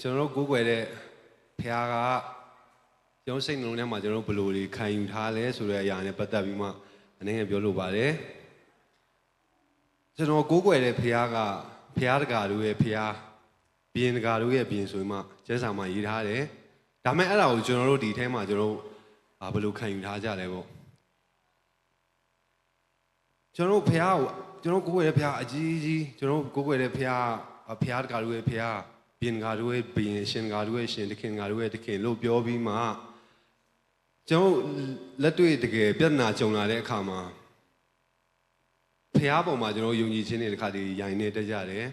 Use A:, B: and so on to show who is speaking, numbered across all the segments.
A: ကျွန်တော်တို့ကိုးကွယ်တဲ့ဖခင်ကကျွန်တော်စိတ်နှလုံးထဲမှာကျွန်တော်တို့ဘယ်လိုတွေခံယူထားလဲဆိုတဲ့အရာနဲ့ပတ်သက်ပြီးမှအနေနဲ့ပြောလိုပါတယ်ကျွန်တော်ကိုးကွယ်တဲ့ဖခင်ကဖခင်တကာတို့ရဲ့ဖခင်ဘီရင်တကာတို့ရဲ့ဘီရင်ဆိုရင်မှကျမ်းစာမှာရေးထားတယ်ဒါမဲ့အဲ့ဒါကိုကျွန်တော်တို့ဒီထဲမှာကျွန်တော်တို့အာဘယ်လိုခံယူထားကြလဲပေါ့ကျွန်တော်တို့ဖခင်ကိုကျွန်တော်ကိုးကွယ်တဲ့ဖခင်အကြီးကြီးကျွန်တော်ကိုးကွယ်တဲ့ဖခင်ဖခင်တကာတို့ရဲ့ဖခင် ဘီရင်တကာတို့ရဲ့ဘီရင်ရှင်တကာတို့ရဲ့ရှင်တခင်တကာတို့ရဲ့တခင်လို့ပြောပြီးမှကျွန်တော်လက်တွေ့တကယ်ပြဿနာကြုံလာတဲ့အခါမှာဖះပုံမှာကျွန်တော်ယုံကြည်ခြင်းတွေတစ်ခါတည်းရိုင်နေတက်ကြတယ်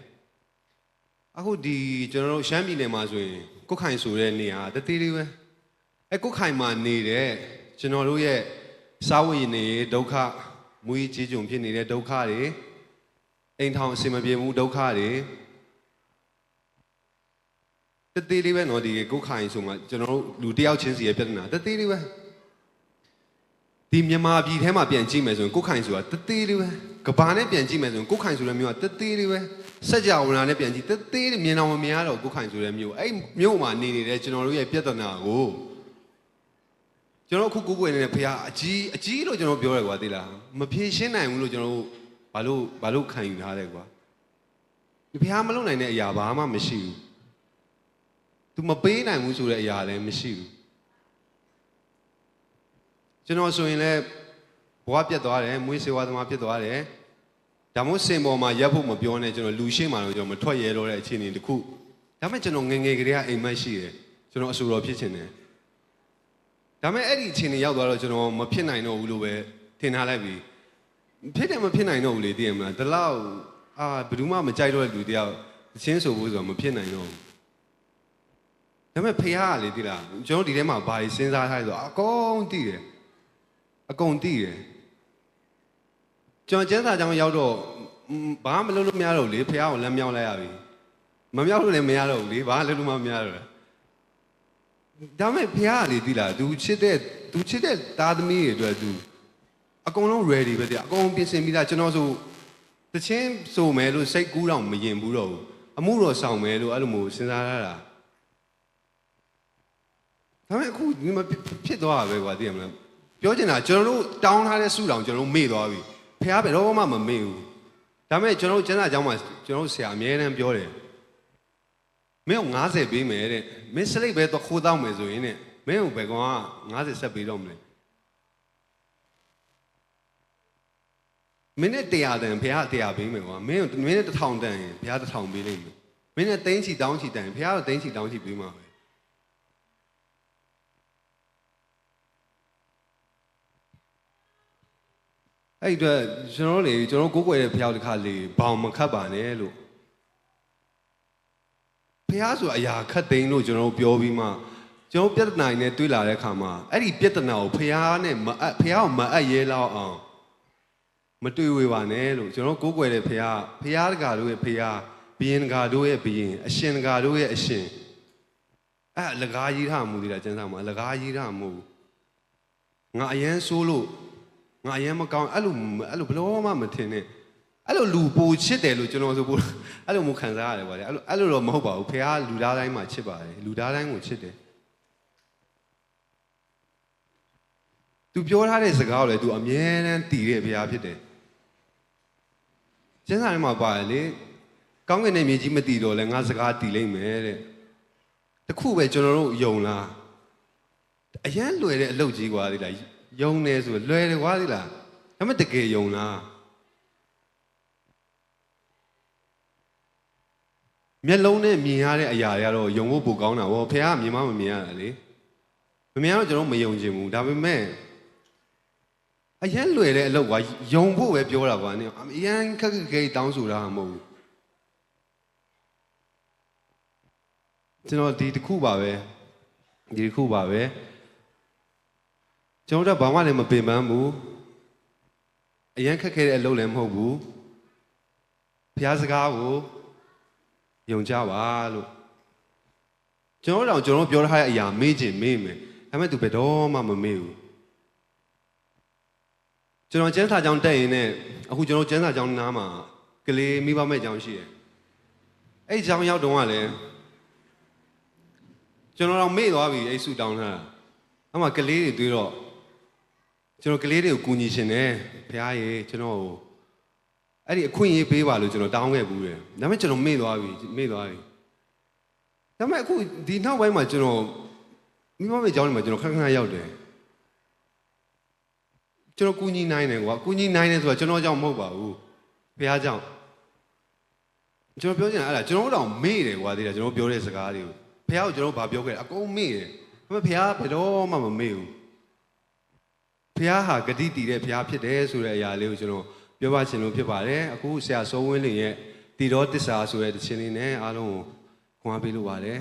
A: အခုဒီကျွန်တော်တို့ရှမ်းပြည်နယ်မှာဆိုရင်ကုတ်ခိုင်ဆိုတဲ့နေရာတသေးလေးပဲအဲကုတ်ခိုင်မှာနေတဲ့ကျွန်တော်တို့ရဲ့စာဝိနေဒုက္ခမူကြီးကြီးကြုံဖြစ်နေတဲ့ဒုက္ခတွေအိမ်ထောင်အစင်မပြေမှုဒုက္ခတွေ တသေးလေးပဲနော်ဒီကိုခိုင်ဆိုမှကျွန်တော်တို့လူတယောက်ချင်းစီရဲ့ပြဿနာတသေးလေးပဲဒီမြန်မာပြည်ထဲမှာပြန်ကြည့်မယ်ဆိုရင်ကိုခိုင်ဆိုတာတသေးလေးပဲကဘာနဲ့ပြန်ကြည့်မယ်ဆိုရင်ကိုခိုင်ဆိုတဲ့မျိုးကတသေးလေးပဲစัจ java ဝင်လာနဲ့ပြန်ကြည့်တသေးလေးမြင်အောင်မမြင်ရတော့ကိုခိုင်ဆိုတဲ့မျိုးအဲ့မျိုးမှာနေနေတဲ့ကျွန်တော်တို့ရဲ့ပြဿနာကိုကျွန်တော်အခုကိုကိုနေတဲ့ဖခင်အကြီးအကြီးလို့ကျွန်တော်ပြောရကွာသိလားမဖြေရှင်းနိုင်ဘူးလို့ကျွန်တော်တို့ဘာလို့ဘာလို့ခံယူထားလဲကွာဒီဖခင်မလုပ်နိုင်တဲ့အရာဘာမှမရှိဘူး तू မပေးနိုင်ဘူးဆိုတဲ့အရာလည်းမရှိဘူးကျွန်တော်ဆိုရင်လည်းဘဝပြတ်သွားတယ်မွေးစေဝါသမားဖြစ်သွားတယ်ဒါမှမဟုတ်စင်ပေါ်မှာရပ်ဖို့မပြောနဲ့ကျွန်တော်လူရှိမှတော့ကျွန်တော်မထွက်ရဲတော့တဲ့အခြေအနေတစ်ခုဒါပေမဲ့ကျွန်တော်ငယ်ငယ်ကလေးကအိမ်မက်ရှိတယ်ကျွန်တော်အဆူတော်ဖြစ်ချင်တယ်ဒါပေမဲ့အဲ့ဒီအခြေအနေရောက်သွားတော့ကျွန်တော်မဖြစ်နိုင်တော့ဘူးလို့ပဲထင်ထားလိုက်ပြီဖြစ်တယ်မဖြစ်နိုင်တော့ဘူးလေသိရမလားဒီလောက်အာဘယ်သူမှမကြိုက်တော့တဲ့လူတယောက်အချင်းဆိုဖို့ဆိုတော့မဖြစ်နိုင်တော့ဘူး ဒါပေမဲ့ဖေဟာကလေတိလားကျွန်တော်ဒီထဲမှာဘာကြီးစဉ်းစားထားလဲဆိုတော့အကုန်သိတယ်အကုန်သိတယ်ကျွန်တော်ကျန်းစာကြောင်ရောက်တော့ဘာမှမလုပ်လို့မရတော့ဘူးလေဖေဟာကိုလက်မြောက်လိုက်ရပြီမမြောက်လို့လည်းမရတော့ဘူးလေဘာလုပ်လို့မှမရတော့ဘူးဒါပေမဲ့ဖေဟာကလေတိလား तू ချစ်တဲ့ तू ချစ်တဲ့သားသမီးတွေအတွက် तू အကုန်လုံး ready ပဲတိအကုန်ပြင်ဆင်ပြီးသားကျွန်တော်ဆိုတချင်းဆိုမယ်လို့စိတ်ကူးတော့မရင်ဘူးတော့ဘူးအမှုတော်ဆောင်မယ်လို့အဲ့လိုမျိုးစဉ်းစားရတာ ဒါပေမဲ့အခုဒီမှာဖြစ်သွားတာပဲကွာသိရမလားပြောချင်တာကျွန်တော်တို့တောင်းထားတဲ့စုတောင်ကျွန်တော်တို့မေ့သွားပြီဖះဘယ်တော့မှမမေ့ဘူးဒါပေမဲ့ကျွန်တော်တို့ကျန်းစာကျောင်းမှာကျွန်တော်တို့ဆရာအမြဲတမ်းပြောတယ်မင်းက90ပေးမယ်တဲ့မင်းစလိတ်ပဲတော့ခိုးတောင်းမယ်ဆိုရင်တဲ့မင်းကဘယ်ကောင်က90ဆက်ပေးတော့မလဲမင်းနဲ့100တန်ဖះ100ပေးမယ်ကွာမင်းကမင်းနဲ့1000တန်ရင်ဖះ1000ပေးလိမ့်မယ်မင်းနဲ့သိန်းချီတောင်းချီတန်ရင်ဖះတော့သိန်းချီတောင်းချီပေးမှာပဲ အဲ့ဒီအတွက်ကျွန်တော်တို့လေကျွန်တော်တို့ကိုးကွယ်တဲ့ဖျောက်တစ်ခါလေဘောင်မခတ်ပါနဲ့လို့ဖျားဆိုအရာခတ်သိမ်းလို့ကျွန်တော်တို့ပြောပြီးမှကျွန်တော်ပြဿနာနဲ့တွေ့လာတဲ့အခါမှာအဲ့ဒီပြဿနာကိုဖျားနဲ့မအပ်ဖျားကိုမအပ်ရဲလောက်အောင်မတွေ့ဝေပါနဲ့လို့ကျွန်တော်ကိုးကွယ်တဲ့ဖျားဖျားတကာတို့ရဲ့ဖျားဘီရင်တကာတို့ရဲ့ဘီရင်အရှင်တကာတို့ရဲ့အရှင်အဲ့အလကားကြီးထားမှုသေးတာကျန်းစာမှာအလကားကြီးထားမှုငါအရန်ဆိုးလို့ ငါအရင်မကောင်းအဲ့လိုအဲ့လိုဘလို့မှမထင်နဲ့အဲ့လိုလူပိုချစ်တယ်လို့ကျွန်တော်ဆိုပို့အဲ့လိုမျိုးခံစားရတယ်ဗောလေအဲ့လိုအဲ့လိုတော့မဟုတ်ပါဘူးဖေကလူသားတိုင်းမှာချစ်ပါတယ်လူသားတိုင်းကိုချစ်တယ်သူပြောထားတဲ့စကားကိုလည်းသူအမြဲတမ်းတည်တဲ့ဘုရားဖြစ်တယ်ကျမ်းစာထဲမှာပါတယ်လေကောင်းကင်နဲ့မြေကြီးမတည်တော့လဲငါစကားတည်လိမ့်မယ်တဲ့တခုပဲကျွန်တော်တို့ယုံလားအရန်လွယ်တဲ့အလုပ်ကြီးกว่าဒီလား ယုံနေဆိုလွယ်တယ်ကွာဒီလားဒါပေမဲ့တကယ်ယုံလားမျက်လုံးနဲ့မြင်ရတဲ့အရာတွေကတော့ယုံဖို့ပိုကောင်းတာဗောဖခင်ကမြင်မမမြင်ရတာလေမမြင်တော့ကျွန်တော်မယုံချင်ဘူးဒါပေမဲ့အရန်လွယ်တဲ့အလုပ်ကွာယုံဖို့ပဲပြောတာကွာနင်အရန်ခက်ခက်ခဲတောင်းဆိုတာမဟုတ်ဘူးကျွန်တော်ဒီတစ်ခုပါပဲဒီတစ်ခုပါပဲ ကျွန်တော်တို့ကဘာမှလည်းမပင်ပန်းဘူးအရန်ခက်ခဲတဲ့အလုပ်လည်းမဟုတ်ဘူးဘုရားစကားကိုယုံကြပါလို့ကျွန်တော်တို့တော့ကျွန်တော်တို့ပြောထားတဲ့အရာမေ့ခြင်းမေ့မယ်ဒါပေမဲ့သူဘယ်တော့မှမမေ့ဘူးကျွန်တော်ကျန်းစာကြောင်းတက်ရင်နဲ့အခုကျွန်တော်ကျန်းစာကြောင်းနားမှာကလေးမိဘမဲ့ကြောင်းရှိတယ်အဲ့ဒီကြောင်းရောက်တော့ကလည်းကျွန်တော်တော့မေ့သွားပြီအဲ့ဆူတောင်းထားတာအမှကလေးတွေတွေးတော့ ကျွန်တော်ကလေးတွေကိုကူညီရှင်တယ်ဖခင်ရေကျွန်တော်ကိုအဲ့ဒီအခွင့်အရေးပေးပါလို့ကျွန်တော်တောင်းခဲ့ဘူးတယ်ဒါပေမဲ့ကျွန်တော်မေ့သွားပြီမေ့သွားပြီဒါပေမဲ့အခုဒီနောက်ပိုင်းမှာကျွန်တော်မိမမေကျောင်းထဲမှာကျွန်တော်ခဏခဏရောက်တယ်ကျွန်တော်ကူညီနိုင်တယ်ကွာကူညီနိုင်တယ်ဆိုတော့ကျွန်တော်ကြောင့်မဟုတ်ပါဘူးဖခင်ကြောင့်ကျွန်တော်ပြောချင်တာအဲ့ဒါကျွန်တော်တို့တော့မေ့တယ်ကွာသေးတယ်ကျွန်တော်ပြောတဲ့စကားတွေကိုဖះကိုကျွန်တော်ဘာပြောခဲ့လဲအကုန်မေ့တယ်ဒါပေမဲ့ဖះဘယ်တော့မှမမေ့ဘူး ဖះဟာဂတိတည်တဲ့ဖះဖြစ်တယ်ဆိုတဲ့အရာလေးကိုကျွန်တော်ပြောပါချင်လို့ဖြစ်ပါတယ်အခုဆရာစိုးဝင်းလင်ရဲ့တီတော်တစ္ဆာဆိုတဲ့တခြင်းလေးနဲ့အားလုံးကိုခွန်အားပေးလိုပါတယ်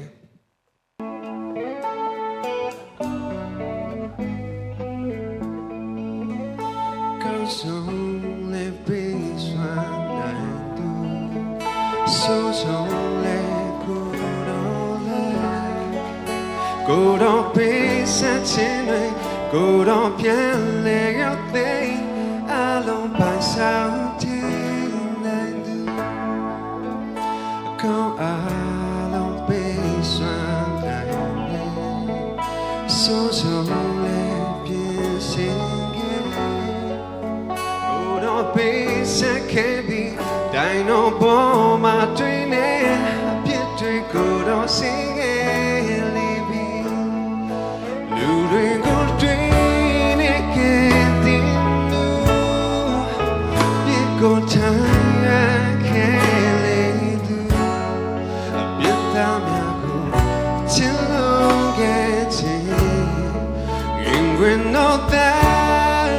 A: Cause only peace one night do So so let go on Go on peace and chin Go on pian le yo te Along by sao tin and do Go along peace one night So so let peace in ဘုရားပေးစခဲ့ပြီးဒိုင်တော်ပေါ်မှာတွင်နေအပြစ်တွေကိုတော့စင်ခဲ့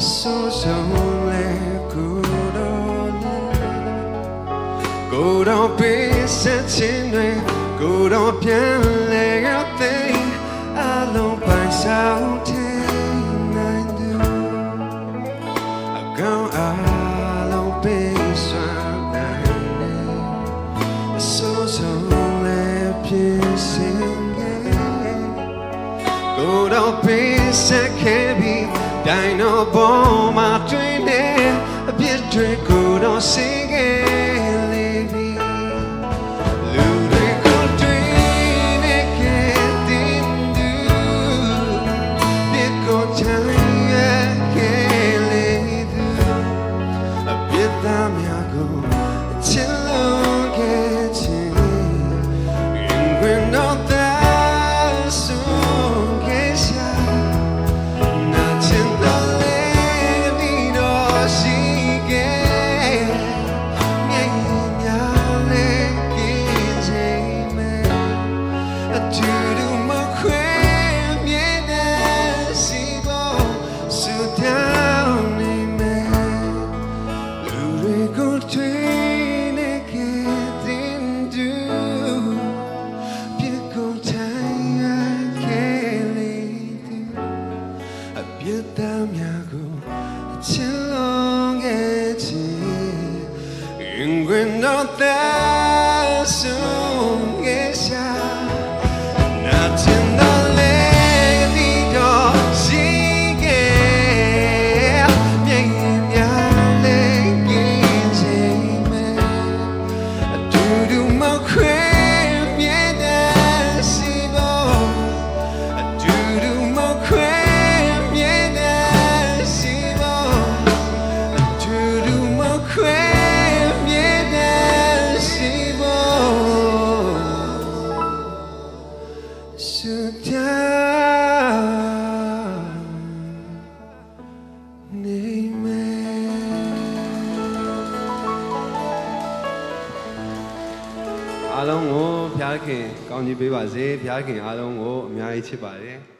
A: so so let good on go down peace and chin go down pian le yo te along by sao tin and do I go along peace and so so let peace in ကိုယ်တော့ပေးဆက်ခဲ့ ပြီးဒိုင်တော်ပေါ်မှာတွင်နေအပြစ်တွေကိုတော့စင်ခဲ့ In when not that soon gets Not in the lady door she get me me le me do do my အားလုံးကိုဖျားခင်ကောင်းချီးပေးပါစေဖျားခင်အားလုံးကိုအများကြီးချစ်ပါတယ်